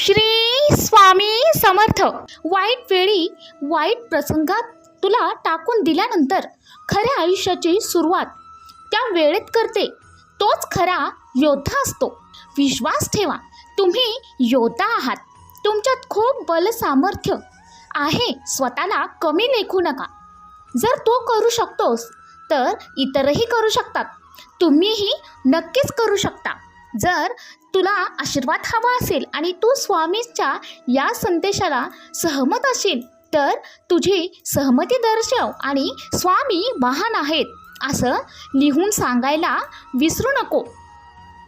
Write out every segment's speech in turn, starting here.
श्री स्वामी समर्थ. वाईट वेळी वाईट प्रसंगात तुला टाकून दिल्यानंतर खऱ्या आयुष्याची सुरुवात त्या वेळेत करते. तोच खरा योद्धा असतो. विश्वास ठेवा तुम्ही योद्धा आहात. तुमच्यात खूप बल सामर्थ्य आहे. स्वतःला कमी लेखू नका. जर तो करू शकतोस तर इतरही करू शकतात. तुम्हीही नक्कीच करू शकता. जर तुला आशीर्वाद हवा असेल आणि तू स्वामीच्या या संदेशाला सहमत असेल तर तुझी सहमती दर्शव आणि स्वामी महान आहेत असं लिहून सांगायला विसरू नको.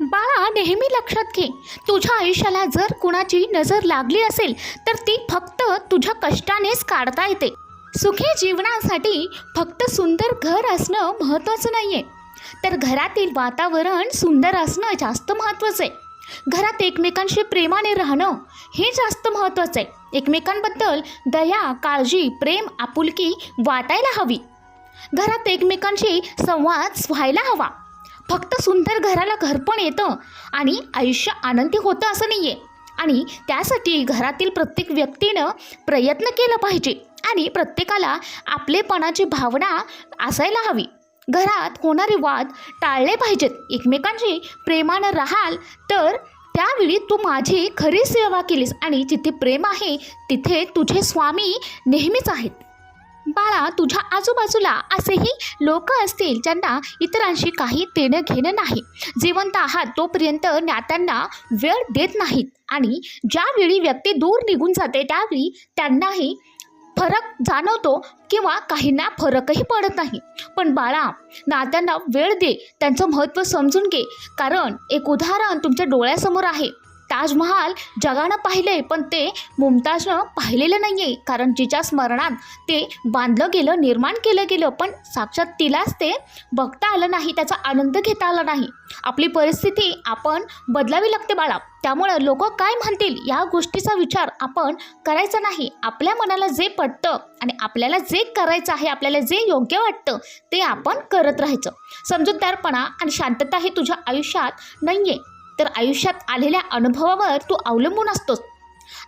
बाळा नेहमी लक्षात घे तुझ्या आयुष्याला जर कुणाची नजर लागली असेल तर ती फक्त तुझ्या कष्टानेच काढता येते. सुखी जीवनासाठी फक्त सुंदर घर असणं महत्त्वाचं नाही आहे तर घरातील वातावरण सुंदर असणं जास्त महत्त्वाचं आहे. घरात एकमेकांशी प्रेमाने राहणं हे जास्त महत्त्वाचं आहे. एकमेकांबद्दल दया काळजी प्रेम आपुलकी वाटायला हवी. घरात एकमेकांशी संवाद व्हायला हवा. फक्त सुंदर घराला घरपण येतं आणि आयुष्य आनंदी होतं असं नाही आहे आणि त्यासाठी घरातील प्रत्येक व्यक्तीनं प्रयत्न केला पाहिजे आणि प्रत्येकाला आपलेपणाची भावना असायला हवी. घरात होणारे वाद टाळले पाहिजेत. एकमेकांशी प्रेमानं राहाल तर त्यावेळी तू माझी खरी सेवा केलीस आणि जिथे प्रेम आहे तिथे तुझे स्वामी नेहमीच आहेत. बाळा तुझ्या आजूबाजूला असेही लोक असतील ज्यांना इतरांशी काही देणं घेणं नाही. जिवंत आहात तोपर्यंत ज्ञात्यांना वेळ देत नाहीत आणि ज्यावेळी व्यक्ती दूर निघून जाते त्यावेळी त्यांनाही फरक जाणवतो किंवा काहींना फरकही पडत नाही. पण बाळा नात्यांना वेळ दे त्यांचं महत्त्व समजून घे. कारण एक उदाहरण तुमच्या डोळ्यासमोर आहे. ताजमहाल जगानं पाहिलंय पण ते मुमताजनं पाहिलेलं नाही आहे कारण जिच्या स्मरणात ते बांधलं गेलं निर्माण केलं गेलं पण साक्षात तिलाच ते बघता आलं नाही त्याचा आनंद घेता आला नाही. आपली परिस्थिती आपण बदलावी लागते बाळा. त्यामुळं लोक काय म्हणतील या गोष्टीचा विचार आपण करायचा नाही. आपल्या मनाला जे पटतं आणि आपल्याला जे करायचं आहे आपल्याला जे योग्य वाटतं ते आपण करत राहायचं. समजूतदारपणा आणि शांतता हे तुझ्या आयुष्यात नाही आहे तर आयुष्यात आलेल्या अनुभवावर तू अवलंबून असतोस.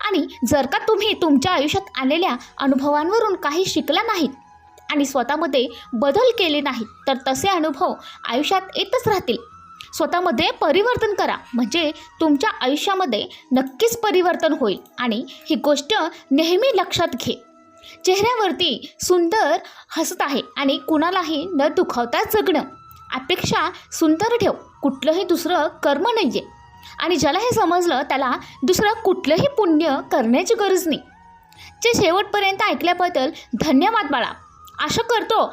आणि जर का तुम्ही तुमच्या आयुष्यात आलेल्या अनुभवांवरून काही शिकला नाहीत आणि स्वतःमध्ये बदल केले नाहीत तर तसे अनुभव आयुष्यात येतच राहतील. स्वतःमध्ये परिवर्तन करा म्हणजे तुमच्या आयुष्यामध्ये नक्कीच परिवर्तन होईल. आणि ही गोष्ट नेहमी लक्षात घे. चेहऱ्यावरती सुंदर हसत आहे आणि कुणालाही न दुखावता जगणं. अपेक्षा सुंदर ठेव. कुठलंही दुसरं कर्म नाही आहे आणि ज्याला हे समजलं त्याला दुसरं कुठलंही पुण्य करण्याची गरज नाही. जे शेवटपर्यंत ऐकल्याबद्दल धन्यवाद बाळा. आशा करतो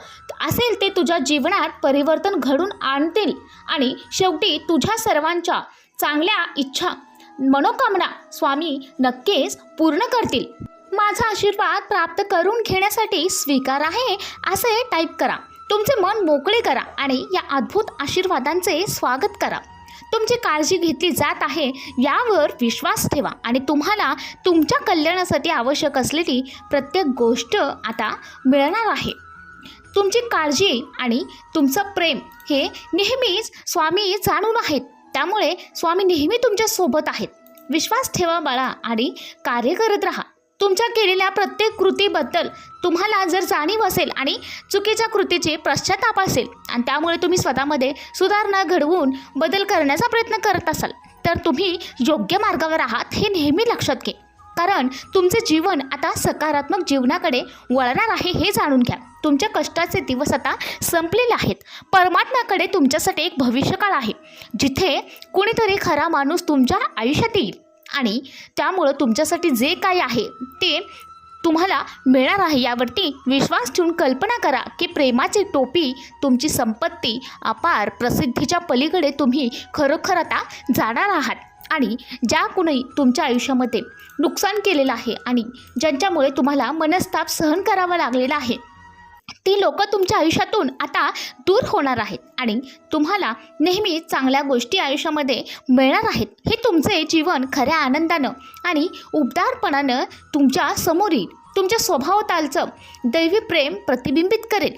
असेल ते तुझ्या जीवनात परिवर्तन घडून आणतील आणि शेवटी तुझ्या सर्वांच्या चांगल्या इच्छा मनोकामना स्वामी नक्कीच पूर्ण करतील. माझा आशीर्वाद प्राप्त करून घेण्यासाठी स्वीकार आहे असे टाईप करा. तुमचे मन मोकळे करा आणि या अद्भुत आशीर्वादांचे स्वागत करा. तुमची काळजी घेतली जात आहे यावर विश्वास ठेवा आणि तुम्हाला तुमच्या कल्याणासाठी आवश्यक असलेली प्रत्येक गोष्ट आता मिळणार आहे. तुमची काळजी आणि तुमचं प्रेम हे नेहमीच स्वामी जाणून आहेत. त्यामुळे स्वामी नेहमी तुमच्यासोबत आहेत. विश्वास ठेवा बाळा आणि कार्य करत राहा. तुमच्या केलेल्या प्रत्येक कृतीबद्दल तुम्हाला जर जाणीव असेल आणि चुकीच्या कृतीचे पश्चाताप असेल आणि त्यामुळे तुम्ही स्वतःमध्ये सुधारणा घडवून बदल करण्याचा प्रयत्न करत असाल तर तुम्ही योग्य मार्गावर आहात हे नेहमी लक्षात घे कारण तुमचे जीवन आता सकारात्मक जीवनाकडे वळणार आहे हे जाणून घ्या. तुमच्या कष्टाचे दिवस आता संपलेले आहेत. परमात्म्याकडे तुमच्यासाठी एक भविष्यकाळ आहे. जिथे कुणीतरी खरा माणूस तुमच्या आयुष्यात येईल. आणि त्यामुळं तुमच्यासाठी जे काही आहे ते तुम्हाला मिळणार आहे. यावरती विश्वास ठेवून कल्पना करा की प्रेमाची टोपी तुमची संपत्ती अपार प्रसिद्धीच्या पलीकडे तुम्ही खरोखर आता जाणार आहात. आणि ज्या कुणी तुमच्या आयुष्यामध्ये नुकसान केलेलं आहे आणि ज्यांच्यामुळे तुम्हाला मनस्ताप सहन करावा लागलेला आहे ती लोक तुमच्या आयुष्यातून आता दूर होणार आहेत. आणि तुम्हाला नेहमी चांगल्या गोष्टी आयुष्यामध्ये मिळणार आहेत. हे तुमचे जीवन खऱ्या आनंदानं आणि उबदारपणानं तुमच्यासमोर येईल तुमच्या स्वभावतालचं दैवी प्रेम प्रतिबिंबित करेल.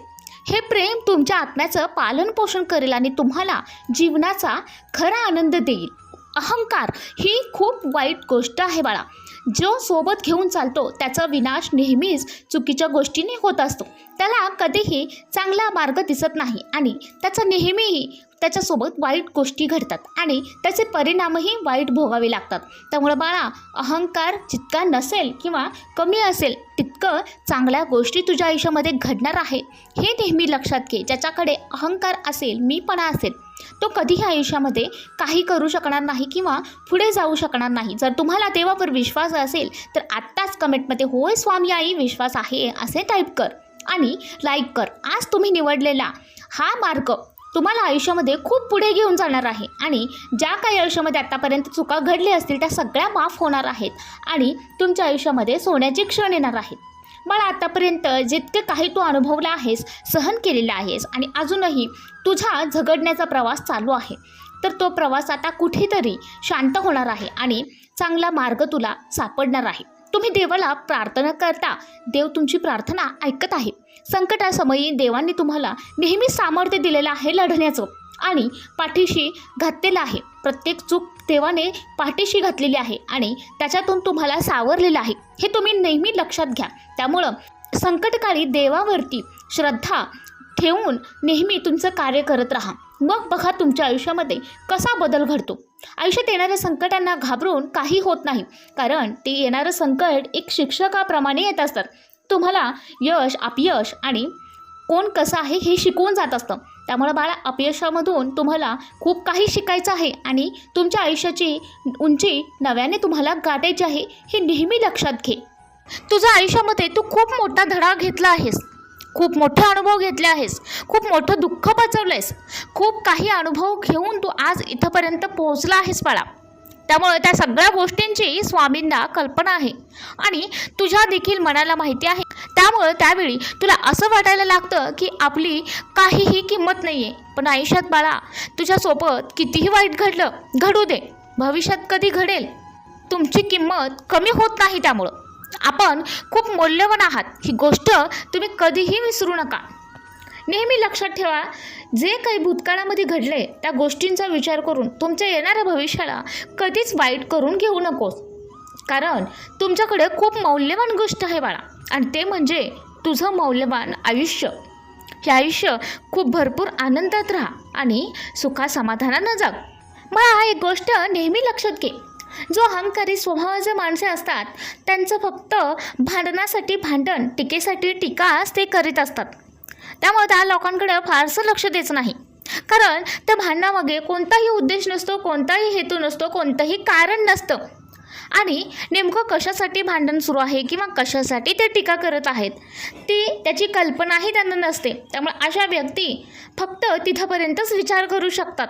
हे प्रेम तुमच्या आत्म्याचं पालनपोषण करेल आणि तुम्हाला जीवनाचा खरा आनंद देईल. अहंकार ही खूप वाईट गोष्ट आहे बाळा. जो सोबत घेऊन चालतो त्याचा विनाश नेहमीच चुकीच्या गोष्टीने होत असतो. त्याला कधीही चांगला मार्ग दिसत नाही आणि त्याचा नेहमीही त्याच्यासोबत वाईट गोष्टी घडतात आणि त्याचे परिणामही वाईट भोगावे लागतात. त्यामुळे बाळा अहंकार जितका नसेल किंवा कमी असेल तितकं चांगल्या गोष्टी तुझ्या आयुष्यामध्ये घडणार आहे. हे नेहमी लक्षात घे. ज्याच्याकडे अहंकार असेल मीपणा असेल तो कधीही आयुष्यामध्ये काही करू शकणार नाही किंवा पुढे जाऊ शकणार नाही. जर तुम्हाला देवावर विश्वास असेल तर आत्ताच कमेंटमध्ये होय स्वामी आई विश्वास आहे असे टाईप कर आणि लाईक कर. आज तुम्ही निवडलेला हा मार्ग तुम्हाला आयुष्यामध्ये खूप पुढे घेऊन जाणार आहे. आणि ज्या काही आयुष्यामध्ये आत्तापर्यंत चुका घडल्या असतील त्या सगळ्या माफ होणार आहेत. आणि तुमच्या आयुष्यामध्ये सोन्याचे क्षण येणार आहेत. मला आतापर्यंत जितके काही तू अनुभवला आहेस सहन केलेला आहेस आणि अजूनही तुझा झगडण्याचा प्रवास चालू आहे. तर तो प्रवास आता कुठेतरी शांत होणार आहे आणि चांगला मार्ग तुला सापडणार आहे. तुम्ही देवाला प्रार्थना करता. देव तुमची प्रार्थना ऐकत आहे. संकटासमयी देवांनी तुम्हाला नेहमी सामर्थ्य दिलेलं आहे लढण्याचं. आणि पाठीशी घातलेलं आहे. प्रत्येक चूक देवाने पाठीशी घातलेली आहे आणि त्याच्यातून तुम्हाला सावरलेलं आहे. हे तुम्ही नेहमी लक्षात घ्या. त्यामुळं संकटकाळी देवावरती श्रद्धा ठेवून नेहमी तुमचं कार्य करत राहा. मग बघा तुमच्या आयुष्यामध्ये कसा बदल घडतो. आयुष्यात येणाऱ्या संकटांना घाबरून काही होत नाही कारण ते येणारं संकट एक शिक्षकाप्रमाणे येत असतात तुम्हाला यश अपयश आणि कोण कसं आहे हे शिकवून जात असतं. त्यामुळे बाळा अपयशामधून तुम्हाला खूप काही शिकायचं आहे आणि तुमच्या आयुष्याची उंची नव्याने तुम्हाला गाठायची आहे हे नेहमी लक्षात घे. तुझ्या आयुष्यामध्ये तू खूप मोठा धडा घेतला आहेस. खूप मोठे अनुभव घेतले आहेस. खूप मोठं दुःख पचवलं आहेस खूप काही अनुभव घेऊन तू आज इथंपर्यंत पोहोचला आहेस बाळा. त्यामुळे त्या सगळ्या गोष्टींची स्वामींना कल्पना आहे. आणि तुझ्या देखील मनाला माहिती आहे. त्यामुळं त्यावेळी तुला असं वाटायला लागतं की आपली काहीही किंमत नाही आहे पण आयुष्यात बाळा तुझ्यासोबत कितीही वाईट घडलं घडू दे. भविष्यात कधी घडेल? तुमची किंमत कमी होत नाही त्यामुळं. आपण खूप मौल्यवान आहात. ही गोष्ट तुम्ही कधीही विसरू नका. नेहमी लक्षात ठेवा जे काही भूतकाळामध्ये घडले त्या गोष्टींचा विचार करून तुमच्या येणाऱ्या भविष्याला कधीच वाईट करून घेऊ नकोस. कारण तुमच्याकडे खूप मौल्यवान गोष्ट आहे बाळा आणि ते म्हणजे तुझं मौल्यवान आयुष्य. हे आयुष्य खूप भरपूर आनंदात राहा आणि सुखा समाधानानं जग मला एक गोष्ट नेहमी लक्षात घे. जो अहंकारी स्वभावाचे माणसे असतात त्यांचं फक्त भांडणासाठी भांडण टीकेसाठी टीकाच ते करीत असतात. त्यामुळे त्या लोकांकडे फारसं लक्ष द्यायचं नाही. कारण त्या भांडणामागे कोणताही उद्देश नसतो कोणताही हेतू नसतो कोणतंही कारण नसतं. आणि नेमकं कशासाठी भांडण सुरू आहे किंवा कशासाठी ते टीका करत आहेत ती त्याची कल्पनाही त्यांना नसते. त्यामुळे अशा व्यक्ती फक्त तिथंपर्यंतच विचार करू शकतात.